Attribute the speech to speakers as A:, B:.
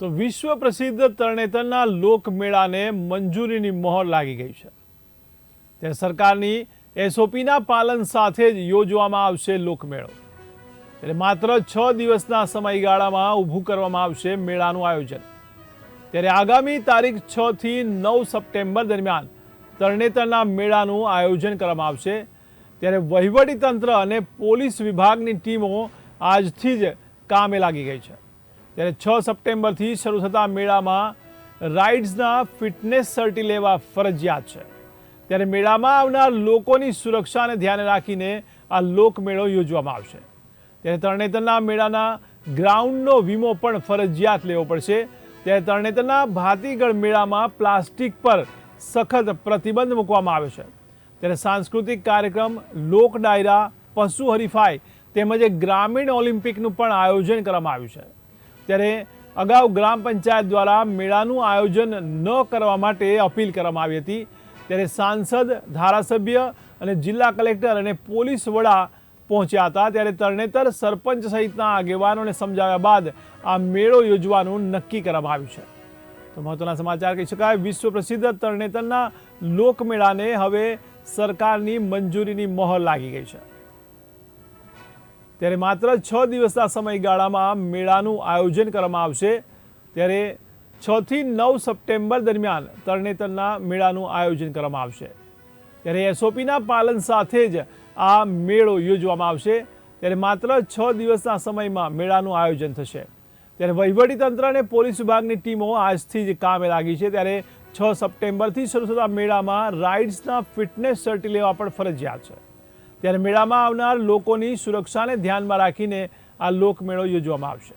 A: તો વિશ્વ પ્રસિદ્ધ તરણેતરના લોકમેળાને મંજૂરીની મહોર લાગી ગઈ છે. ત્યારે સરકારની એસઓપીના પાલન સાથે જ યોજવામાં આવશે લોકમેળો. એટલે માત્ર છ દિવસના સમયગાળામાં ઊભું કરવામાં આવશે મેળાનું આયોજન. ત્યારે આગામી તારીખ છ થી નવ સપ્ટેમ્બર દરમિયાન તરણેતરના મેળાનું આયોજન કરવામાં આવશે. ત્યારે વહીવટીતંત્ર અને પોલીસ વિભાગની ટીમો આજથી જ કામે લાગી ગઈ છે. ત્યારે છ સપ્ટેમ્બરથી શરૂ થતા મેળામાં રાઇડ્સના ફિટનેસ સર્ટી લેવા ફરજિયાત છે. ત્યારે મેળામાં આવનાર લોકોની સુરક્ષાને ધ્યાને રાખીને આ લોકમેળો યોજવામાં આવશે. ત્યારે તરણેતરના મેળાના ગ્રાઉન્ડનો વીમો પણ ફરજિયાત લેવો પડશે. ત્યારે તરણેતરના ભાતીગઢ મેળામાં પ્લાસ્ટિક પર સખત પ્રતિબંધ મૂકવામાં આવ્યો છે. ત્યારે સાંસ્કૃતિક કાર્યક્રમ લોક ડાયરા પશુ હરીફાઈ તેમજ ગ્રામીણ ઓલિમ્પિકનું પણ આયોજન કરવામાં આવ્યું છે. ત્યારે અગાઉ ગ્રામ પંચાયત દ્વારા મેળાનું આયોજન ન કરવા માટે અપીલ કરવામાં આવી હતી. ત્યારે સાંસદ, ધારાસભ્ય અને જિલ્લા કલેક્ટર અને પોલીસ વડા પહોંચ્યા હતા. ત્યારે તરણેતર સરપંચ સહિતના આગેવાનોને સમજાવ્યા બાદ આ મેળો યોજવાનું નક્કી કરવામાં આવ્યું છે. તો મહત્વના સમાચાર કહી શકાય, વિશ્વ પ્રસિદ્ધ તરણેતરના લોકમેળાને હવે સરકારની મંજૂરીની મહોર લાગી ગઈ છે. ત્યારે માત્ર છ દિવસના સમયગાળામાં મેળાનું આયોજન કરવામાં આવશે. ત્યારે છથી નવ સપ્ટેમ્બર દરમિયાન તરણેતરના મેળાનું આયોજન કરવામાં આવશે. ત્યારે એસઓપીના પાલન સાથે જ આ મેળો યોજવામાં આવશે. ત્યારે માત્ર છ દિવસના સમયમાં મેળાનું આયોજન થશે. ત્યારે વહીવટીતંત્ર અને પોલીસ વિભાગની ટીમો આજથી જ કામે લાગી છે. ત્યારે છ સપ્ટેમ્બરથી શરૂ થતા મેળામાં રાઇડ્સના ફિટનેસ સર્ટી લેવા પણ ફરજિયાત છે. ત્યારે મેળામાં આવનાર લોકોની સુરક્ષાને ધ્યાનમાં રાખીને આ લોકમેળો યોજવામાં આવશે.